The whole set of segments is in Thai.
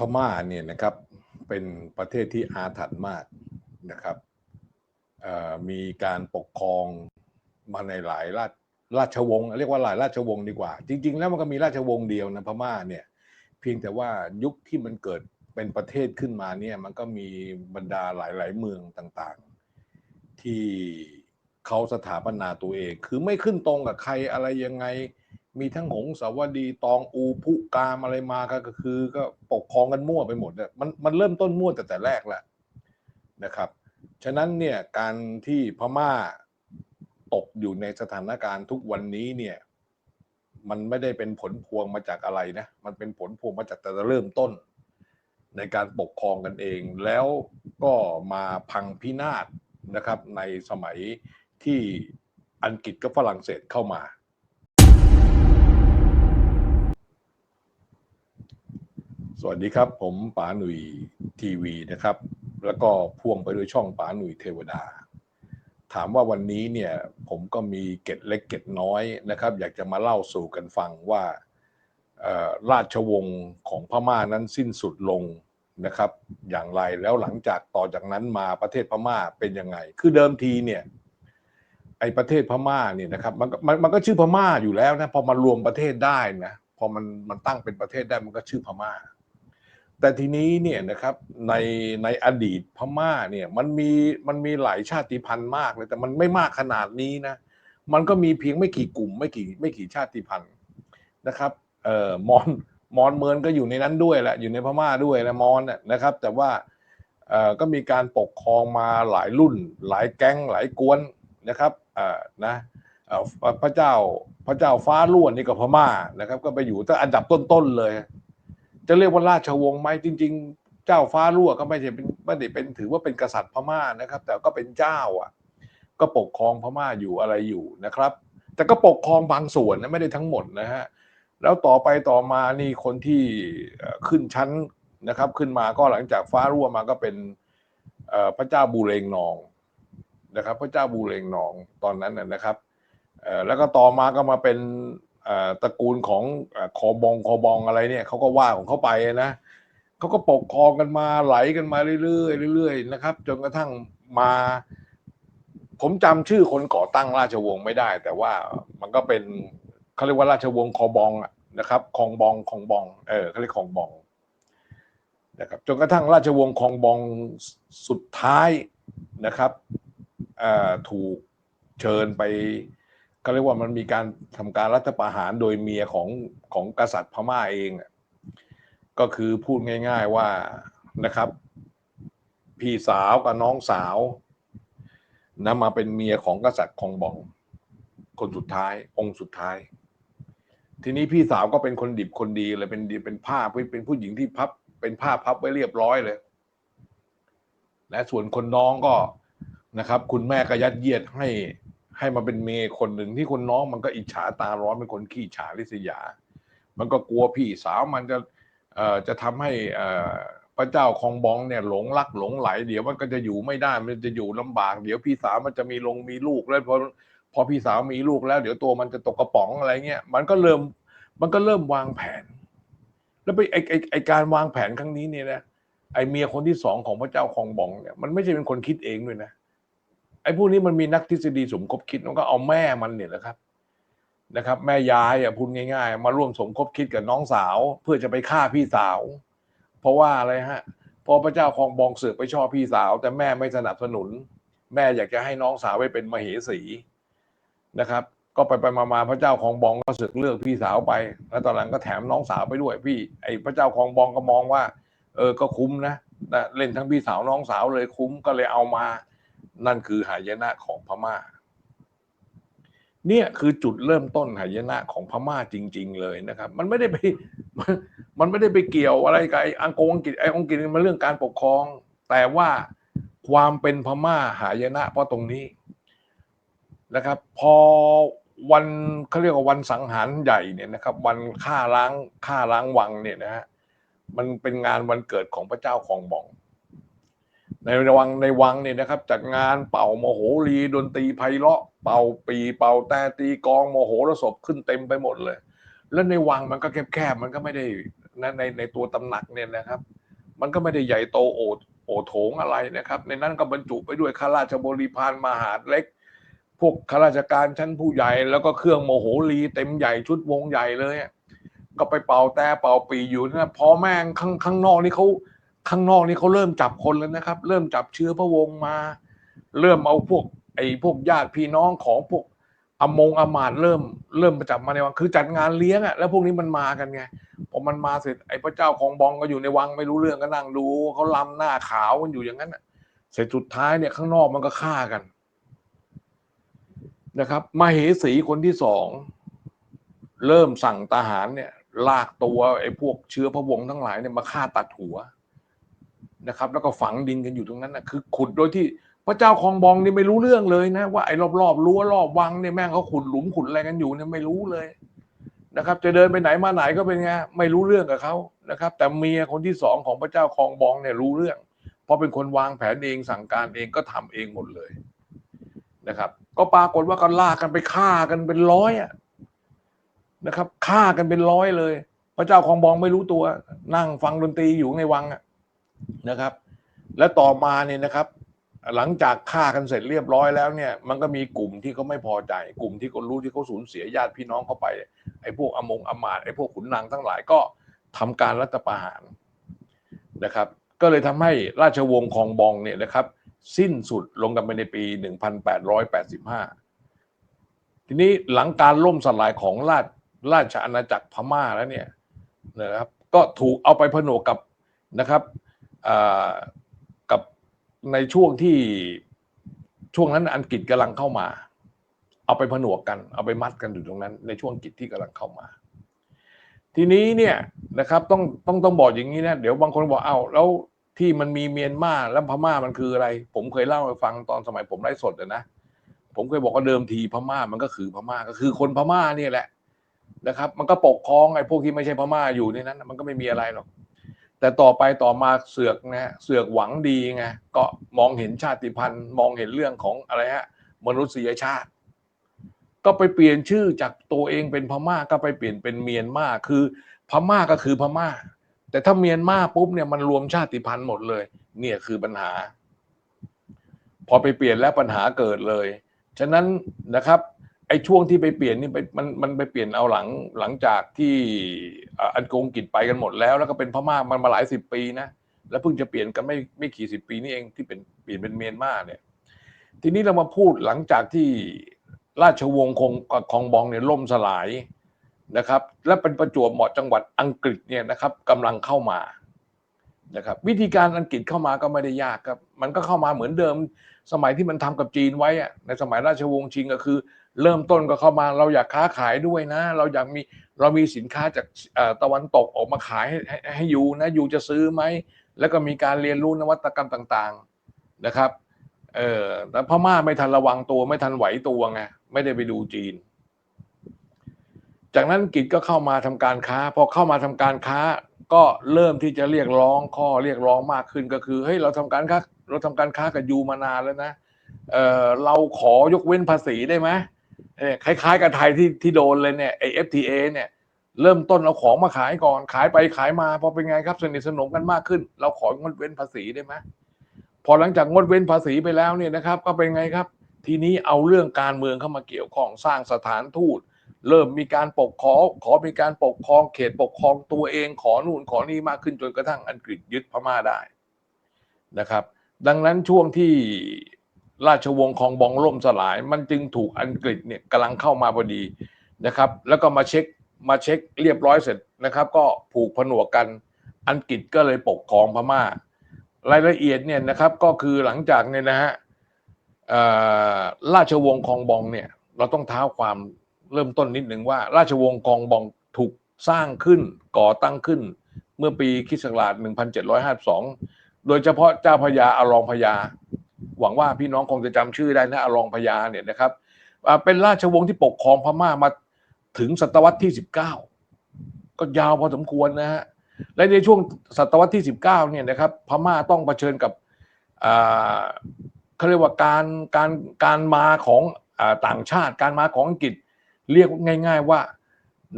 พม่าเนี่ยนะครับเป็นประเทศที่อาถรรพ์มากนะครับมีการปกครองมาในหลายราชราชวงศ์เรียกว่าหลายราชวงศ์ดีกว่า จริง ๆ แล้วมันก็มีราชวงศ์เดียวนะพม่าเนี่ยเพียงแต่ว่ายุคที่มันเกิดเป็นประเทศขึ้นมาเนี่ยมันก็มีบรรดาหลาย ๆ เมืองต่างๆ ที่เขาสถาปนาตัวเอง คือไม่ขึ้นตรงกับใครอะไรยังไง มีทั้งหงสาวดีตองอูพุกามอะไรมาก็ก็คือ ก็ปกครองกันมั่วไปหมดเนี่ยมันมันเริ่มต้นมั่วแต่แต่แรกแหละนะครับ ฉะนั้นเนี่ยการที่พม่าตกอยู่ในสถานการณ์ทุกวันนี้เนี่ย มันไม่ได้เป็นผลพวงมาจากอะไรนะ มันเป็นผลพวงมาจากแต่เริ่มต้น ในการปกครองกันเอง แล้วก็มาพังพินาศนะครับ ในสมัยที่อังกฤษกับฝรั่งเศสเข้ามา สวัสดีครับ ผมป๋าหนุ่ยทีวีนะครับ แล้วก็พ่วงไปด้วยช่องป๋าหนุ่ยเทวดา ถามว่าวันนี้เนี่ยผมก็มีเก็ดเล็กเก็ดน้อยนะครับ อยากจะมาเล่าสู่กันฟังว่าราชวงศ์ของพม่านั้นสิ้นสุดลงนะครับ อย่างไรแล้วหลังจากต่อจากนั้นมาประเทศพม่าเป็นยังไง คือเดิมทีเนี่ยไอประเทศพม่าเนี่ยนะครับมันมันมันก็ชื่อพม่าอยู่แล้วนะพอมารวมประเทศได้นะพอมันมันตั้งเป็นประเทศได้มันก็ชื่อพม่า แต่ทีนี้เนี่ยนะครับในในอดีตพม่าเนี่ยมันมีมันมีหลายชาติพันธุ์มากเลยแต่มันไม่มากขนาดนี้นะมันก็มีเพียงไม่กี่กลุ่มไม่กี่ไม่กี่ชาติพันธุ์นะครับเอ่อมอนมอนเมินก็อยู่ในนั้นด้วยแหละอยู่ในพม่าด้วยนะมอนน่ะนะครับ แต่ว่าเอ่อก็มีการปกครองมาหลายรุ่น หลายแก๊งหลายกวนนะครับเอ่อนะเอ่อพระเจ้าพระเจ้าฟ้าล้วนนี่ก็พม่านะครับ ก็ไปอยู่ตั้งอันดับต้นๆเลย จะเรียกว่าราชวงศ์ไหมจริง ๆ เจ้าฟ้ารั่วก็ไม่ใช่เป็นไม่ได้เป็นถือว่าเป็นกษัตริย์พม่านะครับ แต่ก็เป็นเจ้าอะ ก็ปกครองพม่าอยู่อะไรอยู่นะครับ แต่ก็ปกครองบางส่วนนะไม่ได้ทั้งหมดนะฮะแล้วต่อไปต่อมานี่คนที่ขึ้นชั้นนะครับ ขึ้นมาก็หลังจากฟ้ารั่วมาก็เป็นพระเจ้าบูเรงนองนะครับ พระเจ้าบูเรงนองตอนนั้นนะครับแล้วก็ต่อมาก็มาเป็น ตระกูลของอคอบองคอบองอะไรเนี่ยเขาก็ว่าของเขาไปนะเขาก็ปกครองกันมาไหลกันมาเรื่อยๆเรื่อยๆนะครับ จนกระทั่งมา ผมจำชื่อคนก่อตั้งราชวงศ์ไม่ได้ แต่ว่ามันก็เป็นเขาเรียกว่าราชวงศ์คอบองอะนะครับคองบองคองบองเออเขาเรียกคองบองนะครับจนกระทั่งราชวงศ์คองบองสุดท้ายนะครับถูกเชิญไป ก็เรียกว่ามันมีการทำการรัฐประหารโดยเมียของของกษัตริย์พม่าเองอะก็คือพูดง่าย ๆว่านะครับ พี่สาวกับน้องสาวนะมาเป็นเมียของกษัตริย์คองบอง คนสุดท้าย องค์สุดท้าย ทีนี้พี่สาวก็เป็นคนดิบคนดีเลยเป็นดีเป็นผ้าเป็นผู้หญิงที่พับ เป็นผ้าพับไว้เรียบร้อยเลย และส่วนคนน้องก็นะครับ คุณแม่ก็ยัดเยียดให้ ให้มาเป็นเมย์คนหนึ่งที่คนน้องมันก็อิจฉาตาร้อนเป็นคนขี้ฉาริษยา มันก็กลัวพี่สาวมันจะเอ่อจะทำให้เอ่อพระเจ้าคองบองเนี่ยหลงรักหลงไหล เดี๋ยวมันก็จะอยู่ไม่ได้มันจะอยู่ลำบาก เดี๋ยวพี่สาวมันจะมีลงมีลูกแล้วพอพอพี่สาวมีลูกแล้ว เดี๋ยวตัวมันจะตกกระป๋องอะไรเงี้ยมันก็เริ่มมันก็เริ่มวางแผน แล้วไปไอไอไอการวางแผนครั้งนี้เนี่ยนะไอเมียคนที่สองของพระเจ้าคองบองเนี่ยมันไม่ใช่เป็นคนคิดเองด้วยนะ ไอ้พวกนี้มันมีนักทฤษฎีสมคบคิดมันก็เอาแม่มันเนี่ยแหละครับ นะครับ แม่ยายอะพูดง่าย ๆ มาร่วมสมคบคิดกับน้องสาว เพื่อจะไปฆ่าพี่สาว เพราะว่าอะไรฮะพอพระเจ้าคองบองเสือกไปชอบพี่สาว แต่แม่ไม่สนับสนุน แม่อยากจะให้น้องสาวไปเป็นมเหสีนะครับ ก็ไปไปมามาพระเจ้าคองบองก็เสือกเลือกพี่สาวไป แล้วตอนหลังก็แถมน้องสาวไปด้วยพี่ ไอ้พระเจ้าคองบองก็มองว่า เออก็คุ้มนะนะเล่นทั้งพี่สาวน้องสาวเลยคุ้มก็เลยเอามา นั่นคือหายนะของพม่า เนี่ยคือจุดเริ่มต้นหายนะของพม่าจริง ๆ เลยนะครับ มันไม่ได้ไปมันมันไม่ได้ไปเกี่ยวอะไรกับไอ้อังกฤษอังกฤษไอ้อังกฤษมันเรื่องการปกครอง แต่ว่าความเป็นพม่าหายนะ เพราะตรงนี้นะครับ พอวันเขาเรียกว่าวันสังหารใหญ่เนี่ยนะครับ วันฆ่าล้างฆ่าล้างวังเนี่ยนะฮะมันเป็นงานวันเกิดของพระเจ้าคองบอง ในวังในวังเนี่ยนะครับจัดงานเป่าโมโหรีดนตรีไพเราะ เป่าปี เป่าแต่ตีกองโมโหรสพขึ้นเต็มไปหมดเลย แล้วในวังมันก็แคบๆมันก็ไม่ได้นะในในตัวตำหนักเนี่ยนะครับ มันก็ไม่ได้ใหญ่โตโอดโอโถงอะไรนะครับ ในนั้นก็บรรจุไปด้วยข้าราชบริพารมหาดเล็ก พวกข้าราชการชั้นผู้ใหญ่แล้วก็เครื่องโมโหรีเต็มใหญ่ชุดวงใหญ่เลยก็ไปเป่าแต่เป่าปีอยู่นะพอแม่งข้างข้างนอกนี่เขา ข้างนอกนี่เขาเริ่มจับคนแล้วนะครับ เริ่มจับเชื้อพระวงศ์มา เริ่มเอาพวกไอ้พวกญาติพี่น้องของพวกอมงอมาตเริ่มเริ่มมาจับมาในวังคือจัดงานเลี้ยงอะแล้วพวกนี้มันมากันไงพอมันมาเสร็จไอ้พระเจ้าของบองก็อยู่ในวังไม่รู้เรื่องก็นั่งดูเขาลำหน้าขาวกันอยู่อย่างนั้นอะเสร็จสุดท้ายเนี่ยข้างนอกมันก็ฆ่ากันนะครับมาเหสีคนที่สองเริ่มสั่งทหารเนี่ย ลากตัวไอ้พวกเชื้อพระวงศ์ทั้งหลายเนี่ยมาฆ่าตัดหัว นะครับ แล้วก็ฝังดินกันอยู่ตรงนั้นนะคือ ขุดโดยที่พระเจ้าคองบองนี่ไม่รู้เรื่องเลยนะ ว่าไอ้รอบๆรั้วรอบวังเนี่ยแม่งเขาขุดหลุมขุดอะไรกันอยู่เนี่ยไม่รู้เลยนะครับ จะเดินไปไหนมาไหนก็เป็นไงไม่รู้เรื่องกับเขานะครับ แต่เมียคนที่สองของพระเจ้าคองบองเนี่ยรู้เรื่อง เพราะเป็นคนวางแผนเองสั่งการเองก็ทำเองหมดเลยนะครับ ก็ปรากฏว่าก็ล่ากันไปฆ่ากันเป็นร้อยอะนะครับฆ่ากันเป็นร้อยเลย พระเจ้าของบองไม่รู้ตัว นั่งฟังดนตรีอยู่ในวังอะ นะครับ และต่อมาเนี่ยนะครับ หลังจากฆ่ากันเสร็จเรียบร้อยแล้วเนี่ยมันก็มีกลุ่มที่เขาไม่พอใจ กลุ่มที่เขารู้ที่เขาสูญเสียญาติพี่น้องเข้าไปไอ้พวกอมงอมาตไอ้พวกขุนนางทั้งหลายก็ทำการรัฐประหารนะครับ ก็เลยทำให้ราชวงศ์คองบองเนี่ยนะครับ สิ้นสุดลงกันไปในปี 1885 ทีนี้หลังการล่มสลายของราชราชอาณาจักรพม่าแล้วเนี่ยนะครับ ก็ถูกเอาไปผนวกกับนะครับ กับในช่วงที่ช่วงนั้นอังกฤษกำลังเข้ามา เอาไปผนวกกัน เอาไปมัดกันอยู่ตรงนั้น ในช่วงอังกฤษที่กำลังเข้ามา ทีนี้เนี่ยนะครับต้องต้องต้องบอกอย่างนี้นะเดี๋ยวบางคนบอกเอ้าแล้วที่มันมีเมียนมาแล้วพม่ามันคืออะไร ผมเคยเล่าให้ฟังตอนสมัยผมไลฟ์สดนะผมเคยบอกว่าเดิมทีพม่ามันก็คือพม่าก็คือคนพม่าเนี่ยแหละนะครับ มันก็ปกครองไอ้พวกที่ไม่ใช่พม่าอยู่ในนั้น มันก็ไม่มีอะไรหรอก แต่ต่อไปต่อมาเสือกนะเสือกหวังดีไงก็มองเห็นชาติพันธุ์ มองเห็นเรื่องของอะไรฮะมนุษยชาติ ก็ไปเปลี่ยนชื่อจากตัวเองเป็นพม่าก็ไปเปลี่ยนเป็นเมียนมาคือ พม่าก็คือพม่า แต่ถ้าเมียนมาปุ๊บเนี่ยมันรวมชาติพันธุ์หมดเลย เนี่ยคือปัญหา พอไปเปลี่ยนแล้วปัญหาเกิดเลย ฉะนั้นนะครับ ไอ้ช่วงที่ไปเปลี่ยนนี่ไปมันมันไปเปลี่ยนเอาหลังหลังจากที่อันโกงกิจไปกันหมดแล้ว แล้วก็เป็นพม่ามันมาหลายสิบปีนะแล้วเพิ่งจะเปลี่ยนกันไม่ไม่กี่สิบปีนี่เองที่เป็นเปลี่ยนเป็นเมียนมาเนี่ย ทีนี้เรามาพูดหลังจากที่ราชวงศ์คงคองบองเนี่ยล่มสลายนะครับ และเป็นประจวบเหมาะจังหวัดอังกฤษเนี่ยนะครับกำลังเข้ามานะครับ วิธีการอังกฤษเข้ามาก็ไม่ได้ยากครับ มันก็เข้ามาเหมือนเดิม สมัยที่มันทำกับจีนไว้ในสมัยราชวงศ์ชิงก็คือ เริ่มต้นก็เข้ามาเราอยากค้าขายด้วยนะ เราอยากมีเรามีสินค้าจากตะวันตกออกมาขายให้ให้ยูนะยูจะซื้อไหมแล้วก็มีการเรียนรู้นวัตกรรมต่างๆนะครับเออแต่พม่าไม่ทันระวังตัวไม่ทันไหวตัวไงไม่ได้ไปดูจีน จากนั้นกฤษก็เข้ามาทำการค้าพอเข้ามาทำการค้าก็เริ่มที่จะเรียกร้องข้อเรียกร้องมากขึ้นก็คือเฮ้ยเราทำการค้าเราทำการค้ากับยูมานานแล้วนะเออเราขอยกเว้นภาษีได้ไหมเคล้ายๆกับไทยที่ที่โดนเลยเนี่ยไอ FTA เนี่ยเริ่มต้นเอาของมาขายก่อนขายไปขายมาพอเป็นไงครับสนิทสนมกันมากขึ้น เราของดเว้นภาษีได้ไหมพอหลังจากงดเว้นภาษีไปแล้วเนี่ยนะครับ ก็เป็นไงครับ ทีนี้เอาเรื่องการเมืองเข้ามาเกี่ยวข้องสร้างสถานทูตเริ่มมีการปกครองขอมีการปกครองเขตปกครองตัวเองขอนู่นขอนี่มากขึ้นจนกระทั่งอังกฤษยึดพม่าได้นะครับ ดังนั้นช่วงที่ ราชวงศ์คองบองล่มสลาย มันจึงถูกอังกฤษเนี่ยกำลังเข้ามาพอดีนะครับ แล้วก็มาเช็คมาเช็คเรียบร้อยเสร็จนะครับ ก็ผูกผนวกกันอังกฤษก็เลยปกครองพม่า รายละเอียดเนี่ยนะครับก็คือหลังจากเนี่ยนะฮะราชวงศ์คองบองเนี่ยเราต้องเท้าความเริ่มต้นนิดหนึ่งว่า ราชวงศ์คองบองถูกสร้างขึ้นก่อตั้งขึ้น เมื่อปีคริสต์ศักราช1752 โดยเฉพาะเจ้าพญาอารองพญา หวังว่าพี่น้องคงจะจำชื่อได้นะอรองพญาเนี่ยนะครับเป็นราชวงศ์ที่ปกครองพม่ามาถึงศตวรรษที่ 19 ก็ยาวพอสมควรนะฮะและในช่วงศตวรรษที่ 19เนี่ยนะครับพม่าต้องเผชิญกับอ่าเขาเรียกว่าการการการมาของอต่างชาติ การมาของอังกฤษเรียกง่าย ๆว่า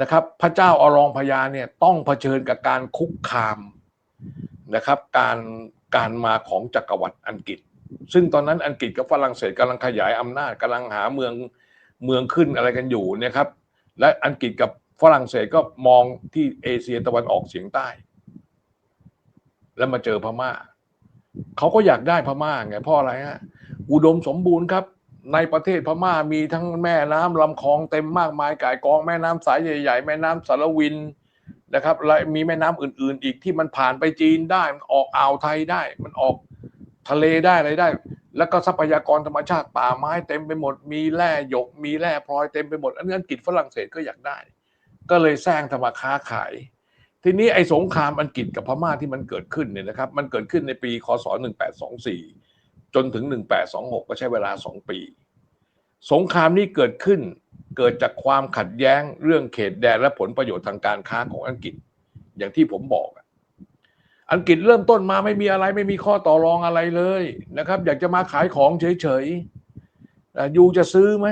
นะครับพระเจ้าอรองพญาเนี่ยต้องเผชิญกับการคุกคามนะครับการการมาของจักรวรรดิอังกฤษ ซึ่งตอนนั้นอังกฤษกับฝรั่งเศสกำลังขยายอำนาจกำลังหาเมืองเมืองขึ้นอะไรกันอยู่นะครับ และอังกฤษกับฝรั่งเศสก็มองที่เอเชียตะวันออกเฉียงใต้ แล้วมาเจอพม่าเขาก็อยากได้พม่าไงเพราะอะไรฮะอุดมสมบูรณ์ครับ ในประเทศพม่ามีทั้งแม่น้ำลำคลองเต็มมากมายก่ายกองแม่น้ำสายใหญ่ๆ แม่น้ำสารวินนะครับและมีแม่น้ำอื่น ๆ อีกที่มันผ่านไปจีนได้มันออกอ่าวไทยได้ มันออก ทะเลได้อะไรได้ แล้วก็ทรัพยากรธรรมชาติป่าไม้เต็มไปหมด มีแร่หยก มีแร่พลอยเต็มไปหมด อันนี้อังกฤษฝรั่งเศสก็อยากได้ ก็เลยสร้างธรรมาค้าขาย ทีนี้ไอ้สงครามอังกฤษกับพม่าที่มันเกิดขึ้นเนี่ยนะครับ มันเกิดขึ้นในปีคศ 1824 จนถึง 1826 ก็ใช้เวลา 2 ปี สงครามนี้เกิดขึ้น เกิดจากความขัดแย้งเรื่องเขตแดนและผลประโยชน์ทางการค้าของอังกฤษ อย่างที่ผมบอก อังกฤษเริ่มต้นมาไม่มีอะไรไม่มีข้อต่อรองอะไรเลยนะครับ อยากจะมาขายของเฉยๆยูจะซื้อไหม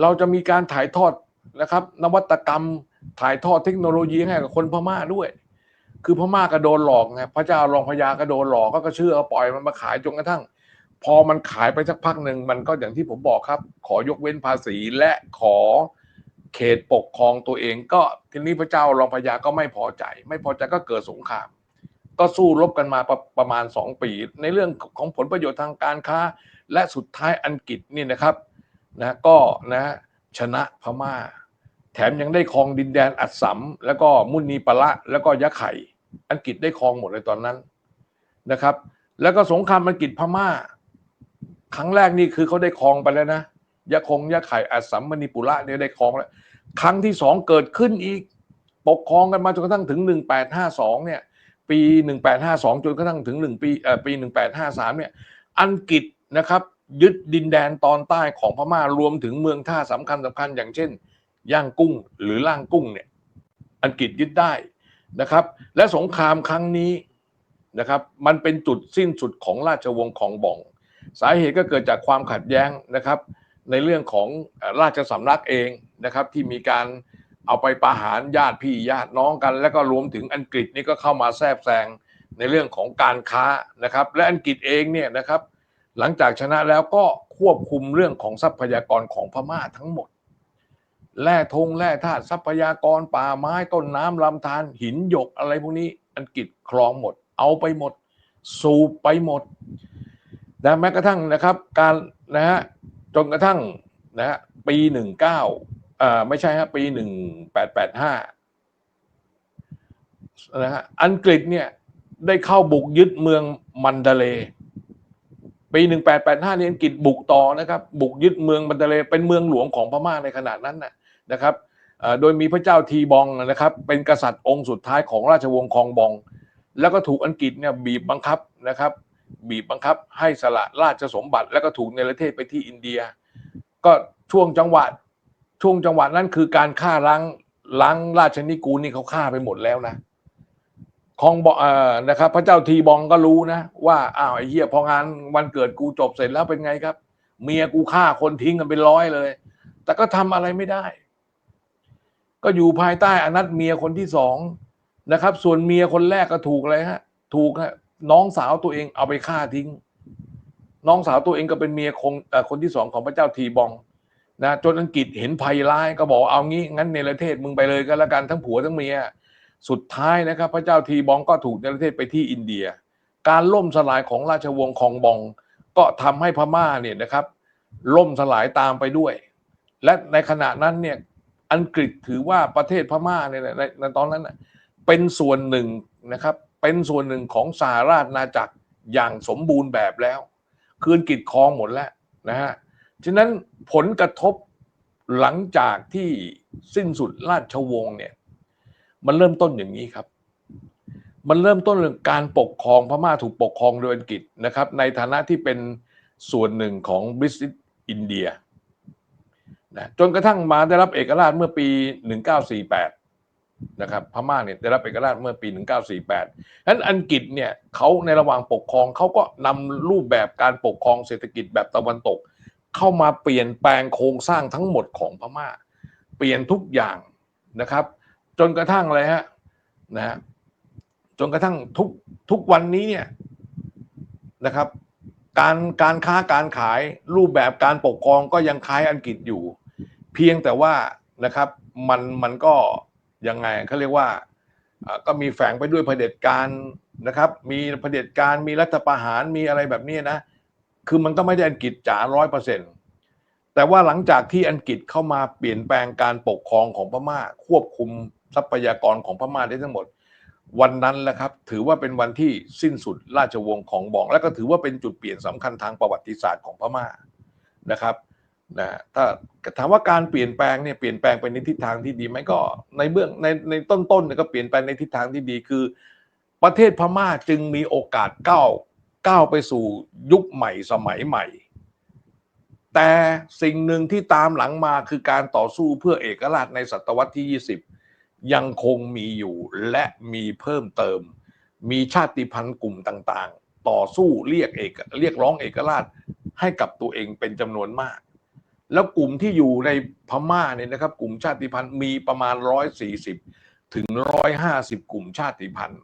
เราจะมีการถ่ายทอดนะครับ นวัตกรรมถ่ายทอดเทคโนโลยีให้กับคนพม่าด้วย คือพม่าก็โดนหลอกไงพระเจ้ารองพญาก็โดนหลอกก็ก็เชื่อปล่อยมันมาขายจนกระทั่ง พอมันขายไปสักพักหนึ่งมันก็อย่างที่ผมบอกครับ ขอยกเว้นภาษีและขอเขตปกครองตัวเองก็ทีนี้พระเจ้ารองพญาก็ไม่พอใจ ไม่พอใจก็เกิดสงคราม ก็สู้รบกันมาประประมาณสองปี ในเรื่องของผลประโยชน์ทางการค้า และสุดท้ายอังกฤษนี่นะครับนะก็นะชนะพม่า แถมยังได้ครองดินแดนอัดสำแล้วก็มุนีปะละ แล้วก็ยะไข่ อังกฤษได้ครองหมดเลยตอนนั้นนะครับ แล้วก็สงครามอังกฤษพม่า ครั้งแรกนี่คือเขาได้ครองไปแล้วนะยะคงยะไข่อัสสัมมณีปุระเนี่ยได้ครองแล้ว ครั้งที่สองเกิดขึ้นอีก ปกครองกันมาจนกระทั่งถึง 1852เนี่ย ปี 1852 จนกระทั่งถึง 1 ปีเอ่อปี 1853 เนี่ย อังกฤษนะครับยึดดินแดนตอนใต้ของพม่ารวมถึงเมืองท่าสำคัญสำคัญอย่างเช่น ย่างกุ้งหรือล่างกุ้งเนี่ย อังกฤษยึดได้นะครับ และสงครามครั้งนี้นะครับมันเป็นจุดสิ้นสุดของราชวงศ์ของบ่อง สาเหตุก็เกิดจากความขัดแย้งนะครับ ในเรื่องของราชสำนักเองนะครับที่มีการ เอาไปประหารญาติพี่ญาติน้องกัน แล้วก็รวมถึงอังกฤษนี่ก็เข้ามาแทรกแซงในเรื่องของการค้านะครับ และอังกฤษเองเนี่ยนะครับ หลังจากชนะแล้วก็ควบคุมเรื่องของทรัพยากรของพม่าทั้งหมดแร่ธงแร่ธาตุทรัพยากรป่าไม้ต้นน้ำลำธารหินหยกอะไรพวกนี้อังกฤษครองหมด เอาไปหมด สูบไปหมดนะแม้กระทั่งนะครับการนะฮะจนกระทั่งนะฮะปีหนึ่ง เอ่าไม่ใช่ฮะปีหนึ่งแปดแปดห้านะฮะอังกฤษเนี่ยได้เข้าบุกยึดเมืองมันเดเล ปีหนึ่งแปดแปดห้านี่อังกฤษบุกต่อนะครับ บุกยึดเมืองมันเดเล เป็นเมืองหลวงของพม่าในขณะนั้นนะนะครับอ่อโดยมีพระเจ้าทีบองนะครับ เป็นกษัตริย์องค์สุดท้ายของราชวงศ์คองบอง แล้วก็ถูกอังกฤษเนี่ยบีบบังคับนะครับ บีบบังคับให้สละราชสมบัติ แล้วก็ถูกเนรเทศไปที่อินเดีย ก็ช่วงจังหวะ ช่วงจังหวะนั้นคือการฆ่าล้างล้างราชนิกูลนี่เขาฆ่าไปหมดแล้วนะคองบอกเอ่อนะครับ พระเจ้าทีบองก็รู้นะ ว่าอ้าวไอ้เหี้ยพองานวันเกิดกูจบเสร็จแล้วเป็นไงครับ เมียกูฆ่าคนทิ้งกันเป็นร้อยเลย แต่ก็ทำอะไรไม่ได้ ก็อยู่ภายใต้อนัตเมียคนที่สองนะครับ ส่วนเมียคนแรกก็ถูกเลยฮะ ถูกฮะน้องสาวตัวเองเอาไปฆ่าทิ้ง น้องสาวตัวเองก็เป็นเมียคงคนที่สองของพระเจ้าทีบอง นะจนอังกฤษเห็นภัยร้ายก็บอกเอางี้งั้นเนรเทศมึงไปเลยก็แล้วกันทั้งผัวทั้งเมียสุดท้ายนะครับ พระเจ้าทีบองก็ถูกเนรเทศไปที่อินเดีย การล่มสลายของราชวงศ์คองบอง ก็ทำให้พม่าเนี่ยนะครับ ล่มสลายตามไปด้วย และในขณะนั้นเนี่ยอังกฤษถือว่าประเทศพม่าเนี่ยในในตอนนั้นเป็นส่วนหนึ่งนะครับ เป็นส่วนหนึ่งของสหราชอาณาจักรอย่างสมบูรณ์แบบแล้ว คืนกิจครองหมดแล้วนะฮะ ฉะนั้นผลกระทบหลังจากที่สิ้นสุดราชวงศ์เนี่ยมันเริ่มต้นอย่างนี้ครับ มันเริ่มต้นเรื่องการปกครองพม่าถูกปกครองโดยอังกฤษนะครับ ในฐานะที่เป็นส่วนหนึ่งของบริติชอินเดียนะจนกระทั่งมาได้รับเอกราชเมื่อปี 1948 นะครับพม่าเนี่ยได้รับเอกราชเมื่อปี 1948ฉะนั้นอังกฤษเนี่ยเขาในระหว่างปกครองเขาก็นำรูปแบบการปกครองเศรษฐกิจแบบตะวันตก เข้ามาเปลี่ยนแปลงโครงสร้างทั้งหมดของพม่า เปลี่ยนทุกอย่างนะครับ จนกระทั่งอะไรฮะนะฮะจนกระทั่งทุกทุกวันนี้เนี่ยนะครับ การการค้าการขายรูปแบบการปกครองก็ยังคล้ายอังกฤษอยู่ เพียงแต่ว่านะครับมันมันก็ยังไงเขาเรียกว่าอ่าก็มีแฝงไปด้วยเผด็จการนะครับ มีเผด็จการมีรัฐประหารมีอะไรแบบนี้นะ คือมันก็ไม่ได้อังกฤษจ๋าร้อยเปอร์เซ็นต์แต่ว่าหลังจากที่อังกฤษเข้ามาเปลี่ยนแปลงการปกครองของพม่า ควบคุมทรัพยากรของพม่าได้ทั้งหมด วันนั้นแหละครับ ถือว่าเป็นวันที่สิ้นสุดราชวงศ์ของบอง และก็ถือว่าเป็นจุดเปลี่ยนสำคัญทางประวัติศาสตร์ของพม่านะครับนะถ้าถามว่าการเปลี่ยนแปลงเนี่ยเปลี่ยนแปลงไปในทิศทางที่ดีไหมก็ ในเบื้องในในต้นๆเนี่ยก็เปลี่ยนแปลงในทิศทางที่ดีคือ ประเทศพม่าจึงมีโอกาสก้าว ก้าวไปสู่ยุคใหม่สมัยใหม่ แต่สิ่งหนึ่งที่ตามหลังมาคือการต่อสู้เพื่อเอกราชในศตวรรษที่ 20 ยังคงมีอยู่และมีเพิ่มเติม มีชาติพันธุ์กลุ่มต่างๆ ต่อสู้เรียกเอกเรียกร้องเอกราชให้กับตัวเองเป็นจำนวนมาก แล้วกลุ่มที่อยู่ในพม่าเนี่ยนะครับ กลุ่มชาติพันธุ์มีประมาณ 140 ถึง 150 กลุ่มชาติพันธุ์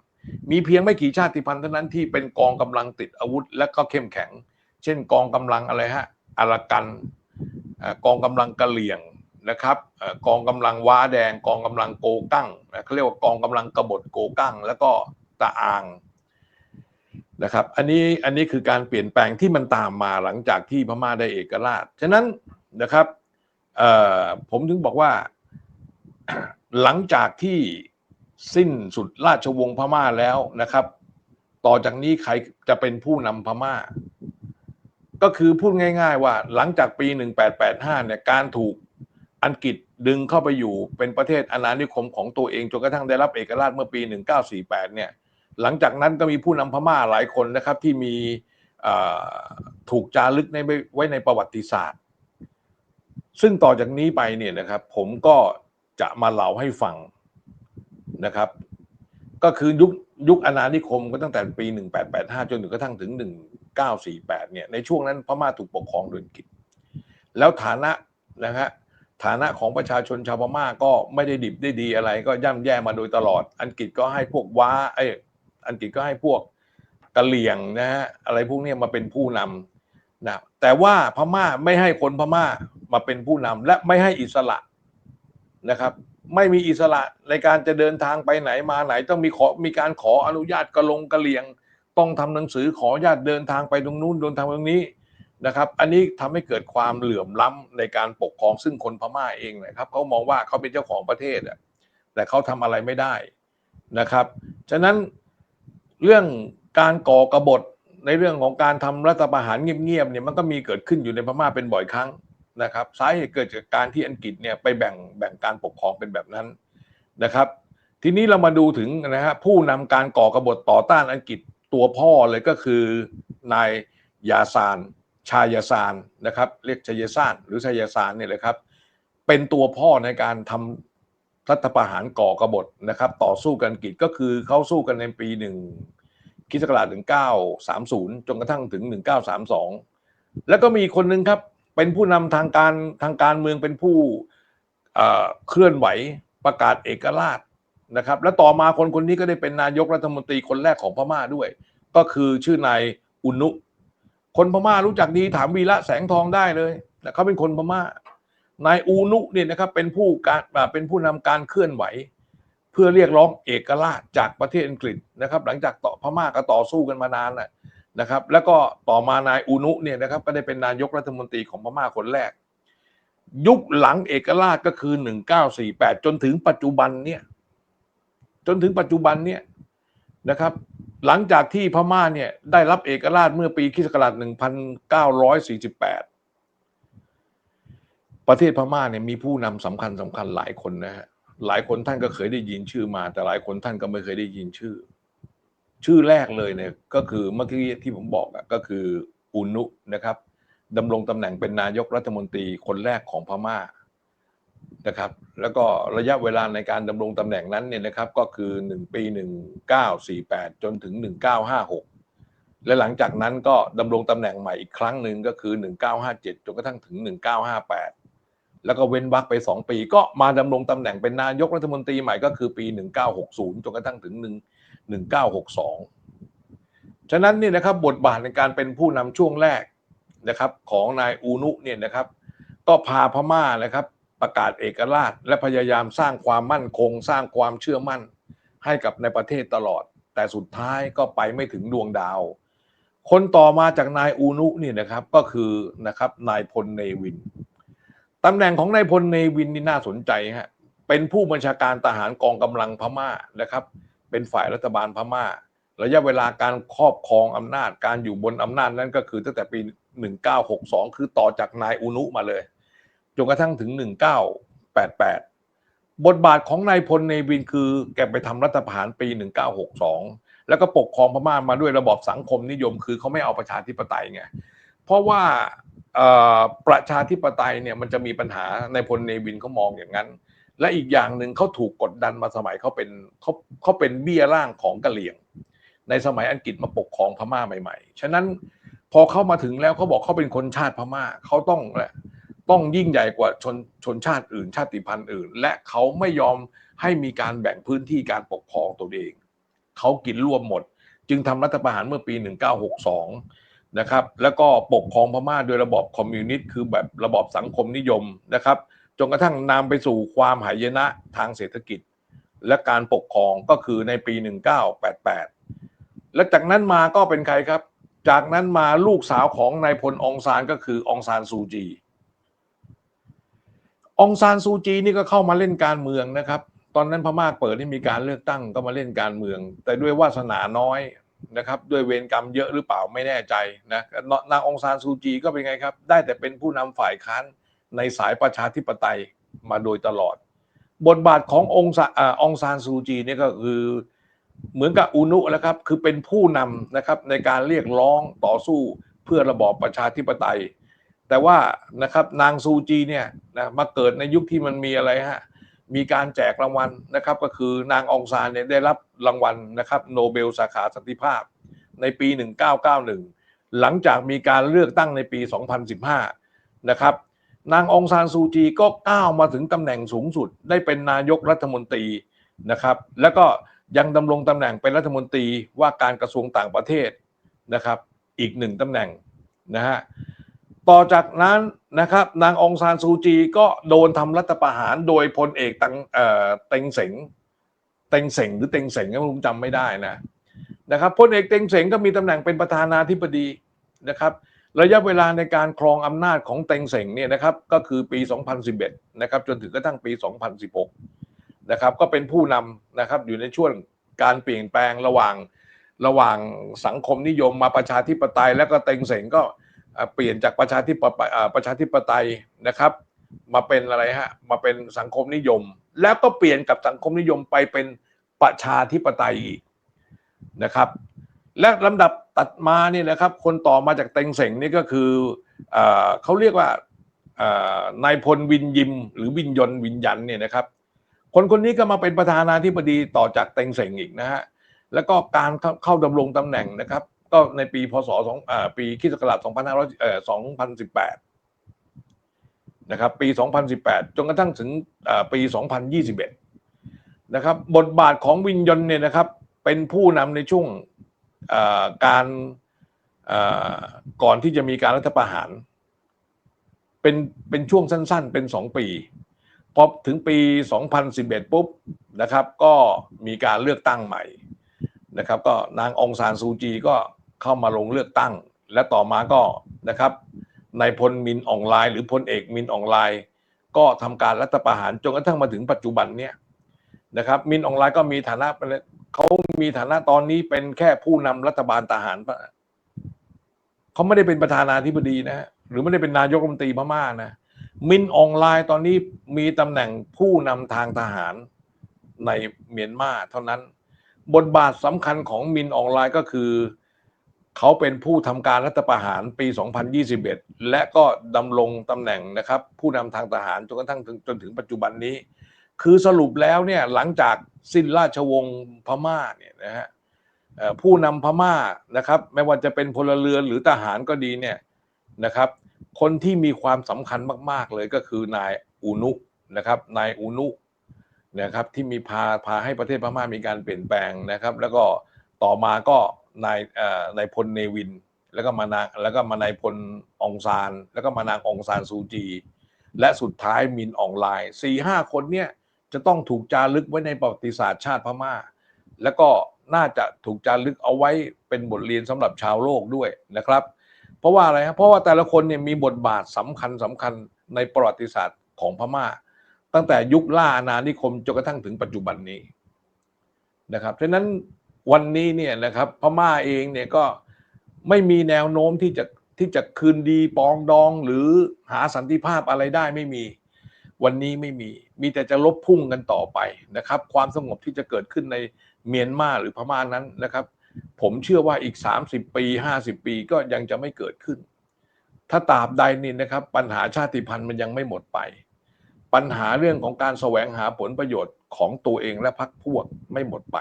มีเพียงไม่กี่ชาติพันธุ์เท่านั้นที่เป็นกองกำลังติดอาวุธ และก็เข้มแข็ง เช่น กองกำลังอะไรฮะอารากันกองกำลังกะเหลี่ยงนะครับกองกำลังว้าแดง กองกำลังโกกั้งเขาเรียกว่ากองกำลังกบฏโกกั้ง แล้วก็ตะอางนะครับอันนี้อันนี้คือการเปลี่ยนแปลงที่มันตามมาหลังจากที่พม่าได้เอกราช ฉะนั้นนะครับผมถึงบอกว่าหลังจากที่ สิ้นสุดราชวงศ์พม่าแล้วนะครับ ต่อจากนี้ใครจะเป็นผู้นำพม่า ก็คือพูดง่าย ๆ ว่าหลังจากปี 1885 เนี่ยการถูกอังกฤษดึงเข้าไปอยู่เป็นประเทศอาณานิคมของตัวเองจนกระทั่งได้รับเอกราชเมื่อปี 1948 เนี่ยหลังจากนั้นก็มีผู้นำพม่าหลายคนนะครับที่มีถูกจารึกในไว้ในประวัติศาสตร์ ซึ่งต่อจากนี้ไปเนี่ยนะครับ ผมก็จะมาเล่าให้ฟัง นะครับ ก็คือยุคยุคอาณานิคมก็ตั้งแต่ปี 1885 จนถึงกระทั่งถึง 1948 เนี่ย ในช่วงนั้นพม่าถูกปกครองโดยอังกฤษ แล้วฐานะนะฮะฐานะของประชาชนชาวพม่าก็ไม่ได้ดิบได้ดีอะไร ก็ย่ำแย่มาโดยตลอด อังกฤษก็ให้พวกว้าไอยอังกฤษก็ให้พวกกะเหลี่ยงนะฮะอะไรพวกนี้มาเป็นผู้นำนะแต่ว่าพม่าไม่ให้คนพม่ามาเป็นผู้นำและไม่ให้อิสระ นะครับ ไม่มีอิสระในการจะเดินทางไปไหนมาไหน ต้องมีขอมีการขออนุญาตกระลงกระเลียง ต้องทำหนังสือขออนุญาตเดินทางไปตรงนู้นเดินทางตรงนี้นะครับ อันนี้ทำให้เกิดความเหลื่อมล้ำในการปกครองซึ่งคนพม่าเองนะครับเขามองว่าเขาเป็นเจ้าของประเทศอะแต่เขาทำอะไรไม่ได้นะครับ ฉะนั้นเรื่องการก่อกรบฏในเรื่องของการทำรัฐประหารเงียบๆเนี่ยมันก็มีเกิดขึ้นอยู่ในพม่าเป็นบ่อยครั้ง นะครับสาเหตุเกิดจากการที่อังกฤษเนี่ยไปแบ่งแบ่งการปกครองเป็นแบบนั้นนะครับ ทีนี้เรามาดูถึงนะฮะผู้นำการก่อกบฏต่อต้านอังกฤษตัวพ่อเลยก็คือนายยาซาน ชายาซานนะครับเรียกชายาซานหรือชายาซานเนี่ยแหละครับเป็นตัวพ่อในการทำรัฐประหารก่อกบฏนะครับ ต่อสู้กันอังกฤษก็คือเขาสู้กันในปีหนึ่งคริสต์ศักราชถึง930 จนกระทั่งถึง 1932 แล้วก็มีคนนึงครับ เป็นผู้นำทางการทางการเมืองเป็นผู้เคลื่อนไหวประกาศเอกราชนะครับ และต่อมาคนคนนี้ก็ได้เป็นนายกรัฐมนตรีคนแรกของพม่าด้วย ก็คือชื่อนายอุนุ คนพม่ารู้จักดีถามวีระแสงทองได้เลยนะเขาเป็นคนพม่านายอูนุเนี่ยนะครับเป็นผู้การเป็นผู้นำการเคลื่อนไหว เพื่อเรียกร้องเอกราชจากประเทศอังกฤษนะครับ หลังจากต่อพม่าก็ต่อสู้กันมานานแหละ นะครับ แล้วก็ต่อมานายอูนุเนี่ยนะครับก็ได้เป็นนายกรัฐมนตรีของพม่าคนแรก ยุคหลังเอกราชก็คือ 1948 จนถึงปัจจุบันเนี่ยจนถึงปัจจุบันเนี่ยนะครับ หลังจากที่พม่าเนี่ยได้รับเอกราชเมื่อปีคศ1948ประเทศพม่าเนี่ยมีผู้นำสำคัญสำคัญหลายคนนะฮะหลายคนท่านก็เคยได้ยินชื่อมา แต่หลายคนท่านก็ไม่เคยได้ยินชื่อ ชื่อแรกเลยเนี่ยก็คือเมื่อกี้ที่ผมบอกอะก็คืออุนุนะครับดำรงตำแหน่งเป็นนายกรัฐมนตรีคนแรกของพม่านะครับ แล้วก็ระยะเวลาในการดำรงตำแหน่งนั้นเนี่ยนะครับก็คือ 1 ปี 1948 จนถึง 1956 และหลังจากนั้นก็ดำรงตำแหน่งใหม่อีกครั้งหนึ่งก็คือ 1957 จนกระทั่งถึง 1958 แล้วก็เว้นวรรคไปสองปี ก็มาดำรงตำแหน่งเป็นนายกรัฐมนตรีใหม่ก็คือปี 1960 จนกระทั่งถึง1 1962 ฉะนั้นเนี่ยนะครับบทบาทในการเป็นผู้นำช่วงแรกนะครับของนายอูนุเนี่ยนะครับก็พาพม่านะครับประกาศเอกราช และพยายามสร้างความมั่นคง สร้างความเชื่อมั่นให้กับในประเทศตลอด แต่สุดท้ายก็ไปไม่ถึงดวงดาว คนต่อมาจากนายอูนุเนี่ยนะครับก็คือนะครับนายพลเนวินตำแหน่งของนายพลเนวินนี่น่าสนใจฮะเป็นผู้บัญชาการทหารกองกำลังพม่านะครับ เป็นฝ่ายรัฐบาลพม่า ระยะเวลาการครอบครองอำนาจการอยู่บนอำนาจนั้นก็คือตั้งแต่ปี 1962 คือต่อจากนายอูนุมาเลยจนกระทั่งถึง 1988 บทบาทของนายพลเนวินคือแกไปทำรัฐประหารปี 1962 แล้วก็ปกครองพม่ามาด้วยระบอบสังคมนิยม คือเขาไม่เอาประชาธิปไตยไงเพราะว่าประชาธิปไตยเนี่ยมันจะมีปัญหาในพลเนวินเขามองอย่างนั้น และอีกอย่างหนึ่งเขาถูกกดดันมาสมัยเขาเป็นเขาเขาเป็นเบี้ยล่างของกะเหลี่ยง ในสมัยอังกฤษมาปกครองพม่าใหม่ ๆ ฉะนั้นพอเข้ามาถึงแล้วเขาบอกเขาเป็นคนชาติพม่าเขาต้องแหละต้องยิ่งใหญ่กว่าชนชนชาติอื่น ชาติพันธุ์อื่น และเขาไม่ยอมให้มีการแบ่งพื้นที่การปกครองตัวเอง เขากินรวมหมด จึงทำรัฐประหารเมื่อปี 1962 นะครับ แล้วก็ปกครองพม่าโดยระบอบคอมมิวนิสต์คือแบบระบอบสังคมนิยมนะครับ จนกระทั่งนำไปสู่ความหายนะทางเศรษฐกิจ และการปกครองก็คือในปี 1988 และจากนั้นมาก็เป็นใครครับ จากนั้นมาลูกสาวของนายพลองซานก็คือองซานซูจีองซานซูจีนี่ก็เข้ามาเล่นการเมืองนะครับ ตอนนั้นพม่าเปิดให้มีการเลือกตั้งก็มาเล่นการเมือง แต่ด้วยวาสนาน้อยนะครับ ด้วยเวรกรรมเยอะหรือเปล่าไม่แน่ใจนะนางองซานซูจีก็เป็นไงครับ ได้แต่เป็นผู้นำฝ่ายค้าน ในสายประชาธิปไตยมาโดยตลอด บทบาทขององซาองซานซูจีนี่ก็คือเหมือนกับอูนุแล้วครับ คือเป็นผู้นำนะครับในการเรียกร้องต่อสู้เพื่อระบอบประชาธิปไตย แต่ว่านะครับนางซูจีเนี่ยนะมาเกิดในยุคที่มันมีอะไรฮะมีการแจกรางวัลนะครับ ก็คือนางองซานเนี่ยได้รับรางวัลนะครับโนเบลสาขาสันติภาพในปี 1991 หลังจากมีการเลือกตั้งในปี 2015 นะครับ นางองซานซูจีก็ก้าวมาถึงตำแหน่งสูงสุด ได้เป็นนายกรัฐมนตรีนะครับ แล้วก็ยังดำรงตำแหน่งเป็นรัฐมนตรีว่าการกระทรวงต่างประเทศนะครับ อีกหนึ่งตำแหน่งนะฮะต่อจากนั้นนะครับนางองซานซูจีก็โดนทำรัฐประหารโดยพลเอกตังเอ่อเต็งเสงเต็งเสงหรือเต็งเสงก็ผมจำไม่ได้นะนะครับพลเอกเต็งเสงก็มีตำแหน่งเป็นประธานาธิบดีนะครับ ระยะเวลาในการครองอำนาจของเต็งเสงเนี่ยนะครับก็คือปี 2011 นะครับจนถึงกระทั่งปี 2016 นะครับก็เป็นผู้นำนะครับอยู่ในช่วงการเปลี่ยนแปลงระหว่างระหว่างสังคมนิยมมาประชาธิปไตย แล้วก็เต็งเสงก็เปลี่ยนจากประชาธิปไตยประชาธิปไตยนะครับ มาเป็นอะไรฮะมาเป็นสังคมนิยม แล้วก็เปลี่ยนกับสังคมนิยมไปเป็นประชาธิปไตยอีกนะครับ และลำดับตัดมาเนี่ยนะครับ คนต่อมาจากเต็งเสงนี่ก็คือเขาเรียกว่านายพลวินยิม หรือวินยนวินยันเนี่ยนะครับ คนคนนี้ก็มาเป็นประธานาธิบดีต่อจากเต็งเสงอีกนะฮะแล้วก็การเข้าดำรงตำแหน่งนะครับ ก็ในปีพศสองปีคิสต์ศักราช2500เอ่อ2018 นะครับ ปี 2018 จนกระทั่งถึงปี 2021 นะครับ บทบาทของวินยนเนี่ยนะครับ เป็นผู้นำในช่วง การก่อนที่จะมีการรัฐประหาร เป็นเป็นช่วงสั้น ๆ เป็น2ปีพอถึงปี 2011 ปุ๊บนะครับ ก็มีการเลือกตั้งใหม่นะครับ ก็นางองซานซูจีก็เข้ามาลงเลือกตั้ง และต่อมาก็นะครับนายพลมินออนไลน์ หรือพลเอกมินออนไลน์ ก็ทำการรัฐประหารจนกระทั่งมาถึงปัจจุบันเนี่ย นะครับ มินออนไลน์ก็มีฐานะเป็นเขามีฐานะตอนนี้เป็นแค่ผู้นำรัฐบาลทหารเขาไม่ได้เป็นประธานาธิบดีนะ หรือไม่ได้เป็นนายกรัฐมนตรีพม่านะมินออนไลน์ตอนนี้มีตำแหน่งผู้นำทางทหารในเมียนมาเท่านั้น บทบาทสำคัญของมินออนไลน์ก็คือ เขาเป็นผู้ทำการรัฐประหารปี 2021 และก็ดำรงตำแหน่งนะครับ ผู้นำทางทหารจนกระทั่งจนถึงปัจจุบันนี้ คือสรุปแล้วเนี่ยหลังจากสิ้นราชวงศ์พม่าเนี่ยนะฮะผู้นำพม่านะครับ ไม่ว่าจะเป็นพลเรือนหรือทหารก็ดีเนี่ยนะครับ คนที่มีความสำคัญมาก ๆ เลยก็คือนายออูนุนะครับนายอูนุนะครับที่มีพาพาให้ประเทศพม่ามีการเปลี่ยนแปลงนะครับ แล้วก็ต่อมาก็นายเอ่อนายพลเนวิน แล้วก็มานางแล้วก็มานายพลองซาน แล้วก็มานางองซานซูจี และสุดท้ายมินอองไลน์สี่ห้าคนเนี่ย จะต้องถูกจารึกไว้ในประวัติศาสตร์ชาติพม่า แล้วก็น่าจะถูกจารึกเอาไว้เป็นบทเรียนสำหรับชาวโลกด้วยนะครับ เพราะว่าอะไรครับเพราะว่าแต่ละคนเนี่ยมีบทบาทสำคัญสำคัญในประวัติศาสตร์ของพม่า ตั้งแต่ยุคล่าอาณานิคมจนกระทั่งถึงปัจจุบันนี้นะครับฉะนั้นวันนี้เนี่ยนะครับพม่าเองเนี่ยก็ไม่มีแนวโน้มที่จะที่จะคืนดีปองดองหรือหาสันติภาพอะไรได้ไม่มี วันนี้ไม่มี มีแต่จะลบพุ่งกันต่อไปนะครับ ความสงบที่จะเกิดขึ้นในเมียนมาหรือพม่านั้นนะครับ ผมเชื่อว่าอีก 30 ปี 50 ปีก็ยังจะไม่เกิดขึ้น ถ้าตราบใดนี่นะครับ ปัญหาชาติพันธุ์มันยังไม่หมดไป ปัญหาเรื่องของการแสวงหาผลประโยชน์ของตัวเองและพรรคพวกไม่หมดไป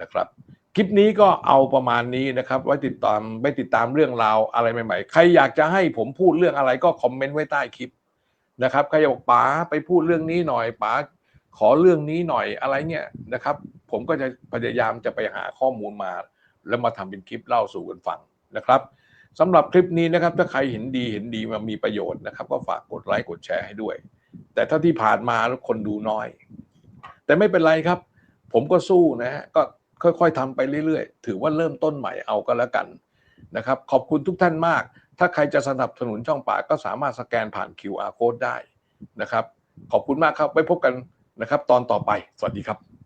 นะครับคลิปนี้ก็เอาประมาณนี้นะครับ ไว้ติดตามไว้ติดตามเรื่องราวอะไรใหม่ๆ ใครอยากจะให้ผมพูดเรื่องอะไรก็คอมเมนต์ไว้ใต้คลิป นะครับใครอยบอกป๋าไปพูดเรื่องนี้หน่อยป๋าขอเรื่องนี้หน่อยอะไรเนี่ยนะครับ ผมก็จะพยายามจะไปหาข้อมูลมา แล้วมาทำเป็นคลิปเล่าสู่กันฟังนะครับสำหรับคลิปนี้นะครับ ถ้าใครเห็นดีเห็นดีมามีประโยชน์นะครับ ก็ฝากกดไลค์กดแชร์ให้ด้วย แต่ถ้าที่ผ่านมาคนดูน้อย แต่ไม่เป็นไรครับ ผมก็สู้นะฮะก็ค่อยๆทำไปเรื่อยๆ ถือว่าเริ่มต้นใหม่เอาก็แล้วกันนะครับ ขอบคุณทุกท่านมาก ถ้าใครจะสนับสนุนช่องป่ากก็สามารถสแกนผ่าน QR code ได้นะครับ ขอบคุณมากครับไว้พบกันนะครับ ตอนต่อไปสวัสดีครับ